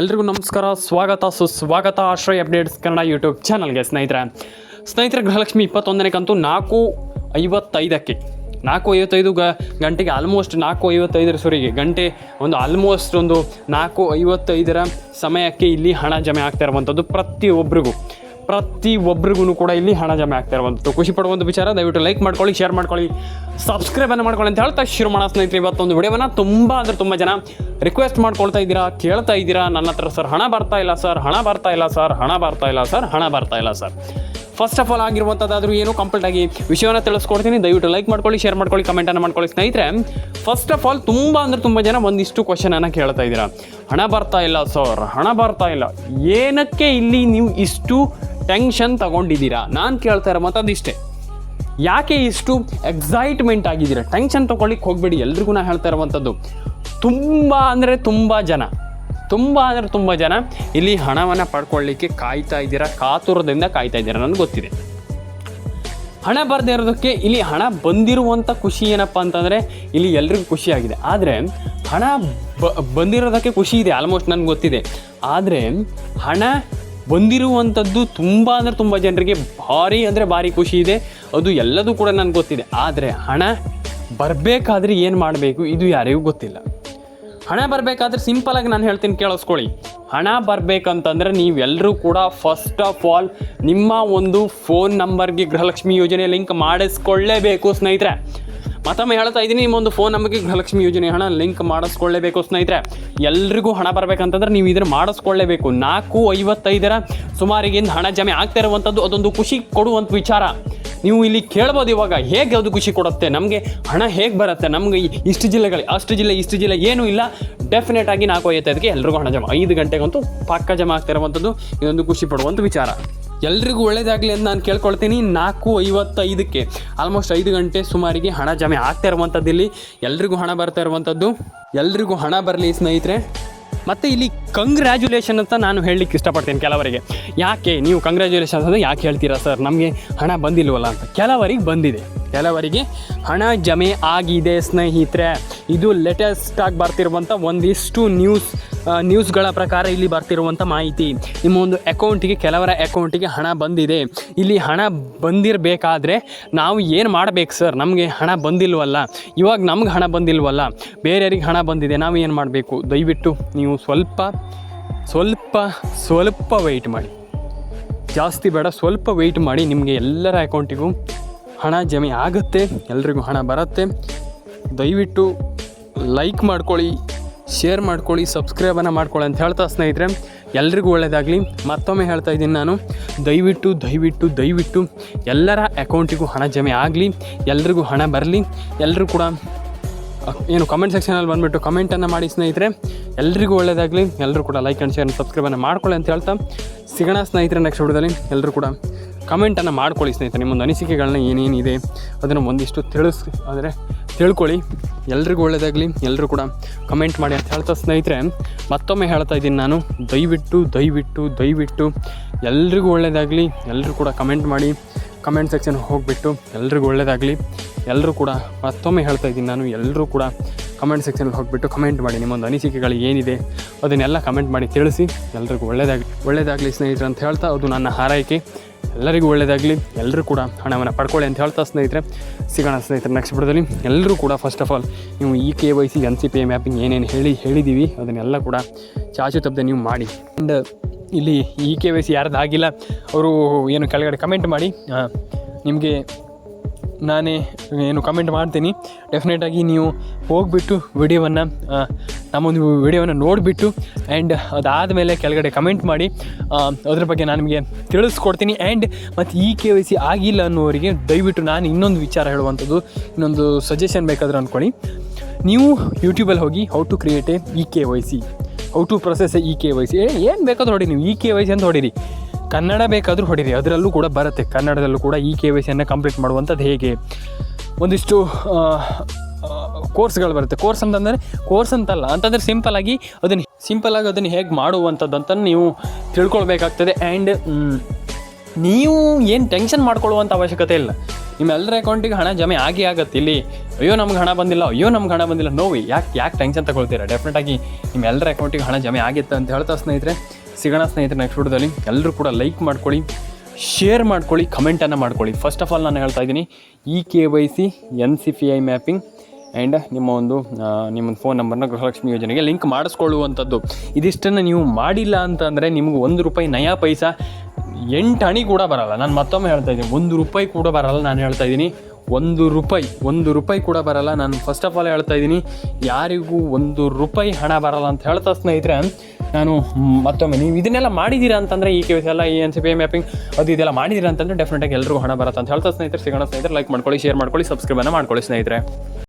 ಎಲ್ರಿಗೂ ನಮಸ್ಕಾರ, ಸ್ವಾಗತ, ಸುಸ್ವಾಗತ, ಆಶ್ರಯ ಅಪ್ಡೇಟ್ಸ್ ಕನ್ನಡ ಯೂಟ್ಯೂಬ್ ಚಾನಲ್ಗೆ ಸ್ನೇಹಿತರೆ. ಸ್ನೇಹಿತರೆ, ಗೃಹಲಕ್ಷ್ಮಿ ಇಪ್ಪತ್ತೊಂದನೇ ಕಂತು ನಾಲ್ಕು ಐವತ್ತೈದಕ್ಕೆ, ನಾಲ್ಕು ಐವತ್ತೈದು ಗ, ಗಂಟೆಗೆ ಆಲ್ಮೋಸ್ಟ್ ನಾಲ್ಕು ಐವತ್ತೈದರ ಸುರಿಗೆ, ಗಂಟೆ ಒಂದು ಆಲ್ಮೋಸ್ಟ್ ಒಂದು ನಾಲ್ಕು ಐವತ್ತೈದರ ಸಮಯಕ್ಕೆ ಇಲ್ಲಿ ಹಣ ಜಮೆ ಆಗ್ತಾ ಇರುವಂಥದ್ದು ಪ್ರತಿಯೊಬ್ಬರಿಗೂ. ಪ್ರತಿ ಒಬ್ರಿಗೂ ಕೂಡ ಇಲ್ಲಿ ಹಣ ಜಮೆ ಆಗ್ತಾ ಇರುವಂಥದ್ದು. ಖುಷಿ ಪಡುವಂಥ ವಿಚಾರ, ದಯವಿಟ್ಟು ಲೈಕ್ ಮಾಡ್ಕೊಳ್ಳಿ ಶೇರ್ ಮಾಡ್ಕೊಳ್ಳಿ ಸಬ್ಸ್ಕ್ರೈಬನ್ನು ಮಾಡ್ಕೊಳ್ಳಿ ಅಂತ ಹೇಳ್ತಾ ಶುರು ಮಾಡೋ ಸ್ನೇಹಿತರೆ, ಇವತ್ತೊಂದು ವಿಡಿಯೋವನ್ನು ತುಂಬ ಅಂದರೆ ತುಂಬ ಜನ ರಿಕ್ವೆಸ್ಟ್ ಮಾಡ್ಕೊಳ್ತಾ ಇದ್ದೀರಾ, ಕೇಳ್ತಾ ಇದ್ದೀರಾ, ನನ್ನ ಹತ್ರ ಸರ್ ಹಣ ಬರ್ತಾ ಇಲ್ಲ ಸರ್ ಹಣ ಬರ್ತಾ ಇಲ್ಲ ಸರ್ ಹಣ ಬರ್ತಾ ಇಲ್ಲ ಸರ್ ಹಣ ಬರ್ತಾ ಇಲ್ಲ ಸರ್ ಫಸ್ಟ್ ಆಫ್ ಆಲ್ ಆಗಿರುವಂಥದ್ದಾದರೂ ಏನು ಕಂಪ್ಲೀಟ್ ಆಗಿ ವಿಷಯವನ್ನು ತಿಳಿಸ್ಕೊಡ್ತೀನಿ, ದಯವಿಟ್ಟು ಲೈಕ್ ಮಾಡ್ಕೊಳ್ಳಿ ಶೇರ್ ಮಾಡ್ಕೊಳ್ಳಿ ಕಮೆಂಟನ್ನು ಮಾಡ್ಕೊಳ್ಳಿ ಸ್ನೇಹಿತರೆ. ಫಸ್ಟ್ ಆಫ್ ಆಲ್ ತುಂಬ ಅಂದರೆ ತುಂಬ ಜನ ಒಂದಿಷ್ಟು ಕ್ವಶನನ್ನು ಕೇಳ್ತಾ ಇದ್ದೀರಾ. ಹಣ ಬರ್ತಾ ಇಲ್ಲ ಸರ್ ಹಣ ಬರ್ತಾ ಇಲ್ಲ. ಏನಕ್ಕೆ ಇಲ್ಲಿ ನೀವು ಇಷ್ಟು ಟೆನ್ಷನ್ ತಗೊಂಡಿದ್ದೀರಾ? ನಾನು ಕೇಳ್ತಾ ಇರೋ ಮತ್ತದಿಷ್ಟೇ ಯಾಕೆ ಇಷ್ಟು ಎಕ್ಸೈಟ್ಮೆಂಟ್ ಆಗಿದ್ದೀರಾ? ಟೆನ್ಷನ್ ತೊಗೊಳ್ಳಿಕ್ಕೆ ಹೋಗಬೇಡಿ, ಎಲ್ರಿಗೂ ನಾ ಹೇಳ್ತಾ ಇರುವಂಥದ್ದು ತುಂಬ ಅಂದರೆ ತುಂಬ ಜನ, ತುಂಬ ಅಂದರೆ ತುಂಬ ಜನ ಇಲ್ಲಿ ಹಣವನ್ನು ಪಡ್ಕೊಳ್ಳಿಕ್ಕೆ ಕಾಯ್ತಾ ಇದ್ದೀರಾ? ಕಾತುರದಿಂದ ಕಾಯ್ತಾ ಇದ್ದೀರಾ? ನನಗೆ ಗೊತ್ತಿದೆ. ಹಣ ಬರದೇ ಇರೋದಕ್ಕೆ ಇಲ್ಲಿ ಹಣ ಬಂದಿರುವಂಥ ಖುಷಿ ಏನಪ್ಪ ಅಂತಂದರೆ ಇಲ್ಲಿ ಎಲ್ರಿಗೂ ಖುಷಿಯಾಗಿದೆ ಆದರೆ ಹಣ ಬ ಬಂದಿರೋದಕ್ಕೆ ಖುಷಿ ಇದೆ ಆಲ್ಮೋಸ್ಟ್ ನನಗೆ ಗೊತ್ತಿದೆ. ಆದರೆ ಹಣ ಬಂದಿರುವಂಥದ್ದು ತುಂಬ ಅಂದರೆ ತುಂಬ ಜನರಿಗೆ ಭಾರಿ ಅಂದರೆ ಭಾರಿ ಖುಷಿ ಇದೆ. ಅದು ಎಲ್ಲದೂ ಕೂಡ ನನಗೆ ಗೊತ್ತಿದೆ. ಆದರೆ ಹಣ ಬರಬೇಕಾದ್ರೆ ಏನು ಮಾಡಬೇಕು? ಇದು ಯಾರಿಗೂ ಗೊತ್ತಿಲ್ಲ. ಹಣ ಬರಬೇಕಾದ್ರೆ ಸಿಂಪಲಾಗಿ ನಾನು ಹೇಳ್ತೀನಿ ಕೇಳಿಸ್ಕೊಳ್ಳಿ. ಹಣ ಬರಬೇಕಂತಂದರೆ ನೀವೆಲ್ಲರೂ ಕೂಡ ಫಸ್ಟ್ ಆಫ್ ಆಲ್ ನಿಮ್ಮ ಒಂದು ಫೋನ್ ನಂಬರ್ಗೆ ಗೃಹಲಕ್ಷ್ಮಿ ಯೋಜನೆ ಲಿಂಕ್ ಮಾಡಿಸ್ಕೊಳ್ಳೇಬೇಕು ಸ್ನೇಹಿತರೆ. ಮತ್ತೊಮ್ಮೆ ಹೇಳ್ತಾ ಇದ್ದೀನಿ ನಿಮ್ಮೊಂದು ಫೋನ್ ನಮಗೆ ಗೃಹಲಕ್ಷ್ಮಿ ಯೋಜನೆ ಹಣ ಲಿಂಕ್ ಮಾಡಿಸ್ಕೊಳ್ಳೇಬೇಕು ಸ್ನೇಹಿತರೆ. ಎಲ್ರಿಗೂ ಹಣ ಬರಬೇಕಂತಂದ್ರೆ ನೀವು ಇದನ್ನು ಮಾಡಿಸ್ಕೊಳ್ಳೇಬೇಕು. ನಾಲ್ಕು ಐವತ್ತೈದರ ಸುಮಾರಿಗಿಂದ ಹಣ ಜಮೆ ಆಗ್ತಾ ಇರುವಂಥದ್ದು ಅದೊಂದು ಖುಷಿ ಕೊಡುವಂಥ ವಿಚಾರ. ನೀವು ಇಲ್ಲಿ ಕೇಳ್ಬೋದು ಇವಾಗ, ಹೇಗೆ ಅದು ಖುಷಿ ಕೊಡುತ್ತೆ, ನಮಗೆ ಹಣ ಹೇಗೆ ಬರುತ್ತೆ, ನಮಗೆ ಇಷ್ಟು ಜಿಲ್ಲೆಗಳು ಅಷ್ಟು ಜಿಲ್ಲೆ, ಇಷ್ಟು ಜಿಲ್ಲೆ ಏನೂ ಇಲ್ಲ. ಡೆಫಿನೆಟ್ ಆಗಿ ನಾಲ್ಕು ಐವತ್ತೈದಕ್ಕೆ ಎಲ್ರಿಗೂ ಹಣ ಜಮಾ. ಐದು ಗಂಟೆಗಂತೂ ಪಕ್ಕ ಜಮಾ ಆಗ್ತಾ ಇರುವಂಥದ್ದು ಇದೊಂದು ಖುಷಿ ಪಡುವಂಥ ವಿಚಾರ. ಎಲ್ರಿಗೂ ಒಳ್ಳೇದಾಗಲಿ ಅಂತ ನಾನು ಕೇಳ್ಕೊಳ್ತೀನಿ. ನಾಲ್ಕು ಐವತ್ತೈದಕ್ಕೆ ಆಲ್ಮೋಸ್ಟ್ ಐದು ಗಂಟೆ ಸುಮಾರಿಗೆ ಹಣ ಜಮೆ ಆಗ್ತಾ ಇರುವಂಥದ್ದು ಇಲ್ಲಿ. ಎಲ್ರಿಗೂ ಹಣ ಬರ್ತಾ ಇರುವಂಥದ್ದು. ಎಲ್ರಿಗೂ ಹಣ ಬರಲಿ ಸ್ನೇಹಿತರೆ. ಮತ್ತು ಇಲ್ಲಿ ಕಂಗ್ರ್ಯಾಚುಲೇಷನ್ ಅಂತ ನಾನು ಹೇಳಲಿಕ್ಕೆ ಇಷ್ಟಪಡ್ತೀನಿ ಕೆಲವರಿಗೆ. ಯಾಕೆ? ನೀವು ಕಂಗ್ರ್ಯಾಚುಲೇಷನ್ಸ್ ಅಂತ ಯಾಕೆ ಹೇಳ್ತೀರಾ ಸರ್? ನಮಗೆ ಹಣ ಬಂದಿಲ್ವಲ್ಲ ಅಂತ. ಕೆಲವರಿಗೆ ಬಂದಿದೆ. ಕೆಲವರಿಗೆ ಹಣ ಜಮೆ ಆಗಿದೆ, ಸ್ನೇಹಿತರೆ. ಇದು ಲೇಟೆಸ್ಟ್ ಆಗಿ ಬರ್ತಿರುವಂಥ ಒಂದಿಷ್ಟು ನ್ಯೂಸ್ ನ್ಯೂಸ್ಗಳ ಪ್ರಕಾರ ಇಲ್ಲಿ ಬರ್ತಿರುವಂಥ ಮಾಹಿತಿ. ನಿಮ್ಮ ಒಂದು ಅಕೌಂಟಿಗೆ ಕೆಲವರ ಅಕೌಂಟಿಗೆ ಹಣ ಬಂದಿದೆ. ಇಲ್ಲಿ ಹಣ ಬಂದಿರಬೇಕಾದ್ರೆ ನಾವು ಏನು ಮಾಡಬೇಕು ಸರ್ ನಮಗೆ ಹಣ ಬಂದಿಲ್ವಲ್ಲ? ಇವಾಗ ನಮ್ಗೆ ಹಣ ಬಂದಿಲ್ವಲ್ಲ? ಬೇರೆಯವ್ರಿಗೆ ಹಣ ಬಂದಿದೆ, ನಾವು ಏನು ಮಾಡಬೇಕು? ದಯವಿಟ್ಟು ನೀವು ಸ್ವಲ್ಪ ಸ್ವಲ್ಪ ಸ್ವಲ್ಪ ವೆಯ್ಟ್ ಮಾಡಿ. ಜಾಸ್ತಿ ಬೇಡ, ಸ್ವಲ್ಪ ವೆಯ್ಟ್ ಮಾಡಿ ನಿಮಗೆ ಎಲ್ಲರ ಅಕೌಂಟಿಗೂ ಹಣ ಜಮೆ ಆಗುತ್ತೆ, ಎಲ್ರಿಗೂ ಹಣ ಬರುತ್ತೆ. ದಯವಿಟ್ಟು ಲೈಕ್ ಮಾಡ್ಕೊಳ್ಳಿ ಶೇರ್ ಮಾಡ್ಕೊಳ್ಳಿ ಸಬ್ಸ್ಕ್ರೈಬನ್ನು ಮಾಡ್ಕೊಳ್ಳಿ ಅಂತ ಹೇಳ್ತಾ ಸ್ನೇಹಿತರೆ, ಎಲ್ರಿಗೂ ಒಳ್ಳೆಯದಾಗಲಿ ಮತ್ತೊಮ್ಮೆ ಹೇಳ್ತಾ ಇದ್ದೀನಿ ನಾನು, ದಯವಿಟ್ಟು ದಯವಿಟ್ಟು ದಯವಿಟ್ಟು ಎಲ್ಲರ ಅಕೌಂಟಿಗೂ ಹಣ ಜಮೆ ಆಗಲಿ, ಎಲ್ರಿಗೂ ಹಣ ಬರಲಿ. ಎಲ್ಲರೂ ಕೂಡ ಏನು ಕಮೆಂಟ್ ಸೆಕ್ಷನಲ್ಲಿ ಬಂದುಬಿಟ್ಟು ಕಮೆಂಟನ್ನು ಮಾಡಿ ಸ್ನೇಹಿತರೆ, ಎಲ್ರಿಗೂ ಒಳ್ಳೆಯದಾಗಲಿ ಎಲ್ಲರೂ ಕೂಡ ಲೈಕ್ ಆ್ಯಂಡ್ ಶೇರ್ ಸಬ್ಸ್ಕ್ರೈಬನ್ನು ಮಾಡ್ಕೊಳ್ಳಿ ಅಂತ ಹೇಳ್ತಾ ಸಿಗೋಣ ಸ್ನೇಹಿತರೆ ನೆಕ್ಸ್ಟ್ ವಿಡಿಯೋದಲ್ಲಿ. ಎಲ್ಲರೂ ಕೂಡ ಕಮೆಂಟನ್ನು ಮಾಡ್ಕೊಳ್ಳಿ ಸ್ನೇಹಿತರೆ ನಿಮ್ಮೊಂದು ಅನಿಸಿಕೆಗಳನ್ನ ಏನೇನಿದೆ ಅದನ್ನು ಒಂದಿಷ್ಟು ತಿಳಿಸ್ ಅಂದರೆ ತಿಳ್ಕೊಳ್ಳಿ. ಎಲ್ರಿಗೂ ಒಳ್ಳೆಯದಾಗಲಿ ಎಲ್ಲರೂ ಕೂಡ ಕಮೆಂಟ್ ಮಾಡಿ ಅಂತ ಹೇಳ್ತಾ ಸ್ನೇಹಿತರೆ, ಮತ್ತೊಮ್ಮೆ ಹೇಳ್ತಾ ಇದ್ದೀನಿ ನಾನು, ದಯವಿಟ್ಟು ದಯವಿಟ್ಟು ದಯವಿಟ್ಟು ಎಲ್ರಿಗೂ ಒಳ್ಳೆಯದಾಗಲಿ ಎಲ್ಲರೂ ಕೂಡ ಕಮೆಂಟ್ ಮಾಡಿ, ಕಮೆಂಟ್ ಸೆಕ್ಷನ್ ಹೋಗಿಬಿಟ್ಟು ಎಲ್ರಿಗೂ ಒಳ್ಳೆಯದಾಗಲಿ ಎಲ್ಲರೂ ಕೂಡ ಮತ್ತೊಮ್ಮೆ ಹೇಳ್ತಾ ಇದ್ದೀನಿ ನಾನು ಎಲ್ಲರೂ ಕೂಡ ಕಮೆಂಟ್ ಸೆಕ್ಷನಲ್ಲಿ ಹೋಗಿಬಿಟ್ಟು ಕಮೆಂಟ್ ಮಾಡಿ ನಿಮ್ಮೊಂದು ಅನಿಸಿಕೆಗಳು ಏನಿದೆ ಅದನ್ನೆಲ್ಲ ಕಮೆಂಟ್ ಮಾಡಿ ತಿಳಿಸಿ ಎಲ್ರಿಗೂ ಒಳ್ಳೆಯದಾಗಲಿ ಒಳ್ಳೆಯದಾಗಲಿ ಸ್ನೇಹಿತರೆ ಅಂತ ಹೇಳ್ತಾ ಅದು ನನ್ನ ಹಾರೈಕೆ. ಎಲ್ಲರಿಗೂ ಒಳ್ಳೆಯದಾಗಲಿ ಎಲ್ಲರೂ ಕೂಡ ಹಣವನ್ನು ಪಡ್ಕೊಳ್ಳಿ ಅಂತ ಹೇಳ್ತಾ ಸ್ನೇಹಿತರೆ. ಸಿಗೋಣ ಸ್ನೇಹಿತರೆ ನೆಕ್ಸ್ಟ್ ಬಿಡೋದಲ್ಲಿ ಎಲ್ಲರೂ ಕೂಡ ಫಸ್ಟ್ ಆಫ್ ಆಲ್ ನೀವು E K Y C N C P mapping ಏನೇನು ಹೇಳಿ ಹೇಳಿದ್ದೀವಿ ಅದನ್ನೆಲ್ಲ ಕೂಡ ಚಾಚು ತಪ್ಪದೆ ನೀವು ಮಾಡಿ. ಆ್ಯಂಡ್ ಇಲ್ಲಿ ಇ ಕೆ ವೈ ಸಿ ಯಾರ್ದು ಆಗಿಲ್ಲ, ಅವರು ಏನು ಕೆಳಗಡೆ ಕಮೆಂಟ್ ಮಾಡಿ ನಿಮಗೆ ನಾನೇ, ಏನು ಕಮೆಂಟ್ ಮಾಡ್ತೀನಿ. ಡೆಫಿನೆಟಾಗಿ ನೀವು ಹೋಗಿಬಿಟ್ಟು ವಿಡಿಯೋವನ್ನು ನಮ್ಮೊಂದು ವಿಡಿಯೋವನ್ನು ನೋಡಿಬಿಟ್ಟು ಆ್ಯಂಡ್ ಅದಾದಮೇಲೆ ಕೆಳಗಡೆ ಕಮೆಂಟ್ ಮಾಡಿ. ಅದ್ರ ಬಗ್ಗೆ ನಾನು ನಿಮಗೆ ತಿಳಿಸ್ಕೊಡ್ತೀನಿ. ಆ್ಯಂಡ್ ಮತ್ತು ಈ ಕೆ ವೈ ಸಿ ಆಗಿಲ್ಲ ಅನ್ನೋರಿಗೆ ದಯವಿಟ್ಟು ನಾನು ಇನ್ನೊಂದು ವಿಚಾರ ಹೇಳುವಂಥದ್ದು, ಇನ್ನೊಂದು ಸಜೆಷನ್ ಬೇಕಾದ್ರೆ ಅಂದ್ಕೊಳ್ಳಿ ನೀವು ಯೂಟ್ಯೂಬಲ್ಲಿ ಹೋಗಿ how to create a E K Y C how to process E K Y C ಏನು ಬೇಕಾದ್ರೂ ಹೊಡಿ ನೀವು ಇ ಕೆ ವೈ ಸಿ ಅಂತ ಹೊಡೀರಿ. ಕನ್ನಡ ಬೇಕಾದರೂ ಹೊಡೀರಿ, ಅದರಲ್ಲೂ ಕೂಡ ಬರುತ್ತೆ. ಕನ್ನಡದಲ್ಲೂ ಕೂಡ ಈ ಕೆ ವೈ ಸಿಯನ್ನು ಕಂಪ್ಲೀಟ್ ಮಾಡುವಂಥದ್ದು ಹೇಗೆ? ಒಂದಿಷ್ಟು ಕೋರ್ಸ್ಗಳು ಬರುತ್ತೆ. ಕೋರ್ಸ್ ಅಂತಂದರೆ, ಕೋರ್ಸ್ ಅಂತಲ್ಲ, ಅಂತಂದರೆ ಸಿಂಪಲಾಗಿ ಅದನ್ನು ಸಿಂಪಲಾಗಿ ಅದನ್ನು ಹೇಗೆ ಮಾಡುವಂಥದ್ದು ಅಂತ ನೀವು ತಿಳ್ಕೊಳ್ಬೇಕಾಗ್ತದೆ. ಆ್ಯಂಡ್ ನೀವು ಏನು ಟೆನ್ಷನ್ ಮಾಡ್ಕೊಳ್ಳುವಂಥ ಅವಶ್ಯಕತೆ ಇಲ್ಲ. ನಿಮ್ಮೆಲ್ಲರ ಅಕೌಂಟಿಗೆ ಹಣ ಜಮೆ ಆಗಿ ಆಗತ್ತೆ ಇಲ್ಲಿ. ಅಯ್ಯೋ, ನಮ್ಗೆ ಹಣ ಬಂದಿಲ್ಲ, ಅಯ್ಯೋ, ನಮ್ಗೆ ಹಣ ಬಂದಿಲ್ಲ. ನೋವು ಯಾಕೆ ಯಾಕೆ ಟೆನ್ಷನ್ ತಗೊಳ್ತೀರಾ? ಡೆಫಿನೆಟಾಗಿ ನಿಮ್ಮೆಲ್ಲರ ಅಕೌಂಟಿಗೆ ಹಣ ಜಮೆ ಆಗಿತ್ತು ಅಂತ ಹೇಳ್ತಾ ಸ್ನೇಹಿತರೆ ಸಿಗೋಣ ಸ್ನೇಹಿತರೆ ನೆಕ್ಸ್ಟ್ ವಿಡಿಯೋದಲ್ಲಿ. ಎಲ್ಲರೂ ಕೂಡ ಲೈಕ್ ಮಾಡ್ಕೊಳ್ಳಿ ಶೇರ್ ಮಾಡ್ಕೊಳ್ಳಿ ಕಮೆಂಟನ್ನು ಮಾಡ್ಕೊಳ್ಳಿ. ಫಸ್ಟ್ ಆಫ್ ಆಲ್ ನಾನು ಹೇಳ್ತಾ ಇದ್ದೀನಿ E K Y C N C P I mapping and ನಿಮ್ಮ ಒಂದು ನಿಮ್ಮ ಫೋನ್ ನಂಬರ್ನ ಗೃಹಲಕ್ಷ್ಮಿ ಯೋಜನೆಗೆ ಲಿಂಕ್ ಮಾಡಿಸ್ಕೊಳ್ಳುವಂಥದ್ದು. ಇದಿಷ್ಟನ್ನು ನೀವು ಮಾಡಿಲ್ಲ ಅಂತಂದರೆ ನಿಮ್ಗೆ ಒಂದು ರೂಪಾಯಿ ನಯಾ ಪೈಸಾ ಎಂಟು ಹಣಿ ಕೂಡ ಬರಲ್ಲ. ನಾನು ಮತ್ತೊಮ್ಮೆ ಹೇಳ್ತಾ ಇದ್ದೀನಿ, ಒಂದು ರೂಪಾಯಿ ಕೂಡ ಬರಲ್ಲ ನಾನು ಹೇಳ್ತಾ ಇದ್ದೀನಿ. ಒಂದು ರೂಪಾಯಿ ಒಂದು ರೂಪಾಯಿ ಕೂಡ ಬರಲ್ಲ. ನಾನು ಫಸ್ಟ್ ಆಫ್ ಆಲ್ ಹೇಳ್ತಾ ಇದ್ದೀನಿ, ಯಾರಿಗೂ ಒಂದು ರೂಪಾಯಿ ಹಣ ಬರಲ್ಲ ಅಂತ ಹೇಳ್ತಾ ಸ್ನೇಹಿತರೆ ನಾನು ಮತ್ತೊಮ್ಮೆ, ನೀವು ಇದನ್ನೆಲ್ಲ ಮಾಡಿದ್ದೀರಾ ಅಂತಂದರೆ ಈ ಕೆ ಎಲ್ಲ, ಈ ಎನ್ ಸಿ ಪಿ ಮ್ಯಾಪಿಂಗ್ ಅದು ಇದೆಲ್ಲ ಮಾಡಿದ್ದೀರಾ ಅಂತಂದರೆ ಡೆಫಿನೆಟಾಗಿ ಎಲ್ಲರಿಗೂ ಹಣ ಬರುತ್ತೆ ಅಂತ ಹೇಳ್ತಾ ಸ್ನೇಹಿತರೆ. ಸಿಗೋಣ ಸ್ನೇಹಿತರೆ ಲೈಕ್ ಮಾಡ್ಕೊಳ್ಳಿ ಶೇರ್ ಮಾಡ್ಕೊಳ್ಳಿ ಸಬ್ಸ್ಕ್ರೈಬನ್ನು ಮಾಡ್ಕೊಳ್ಳಿ ಸ್ನೇಹಿತರೆ.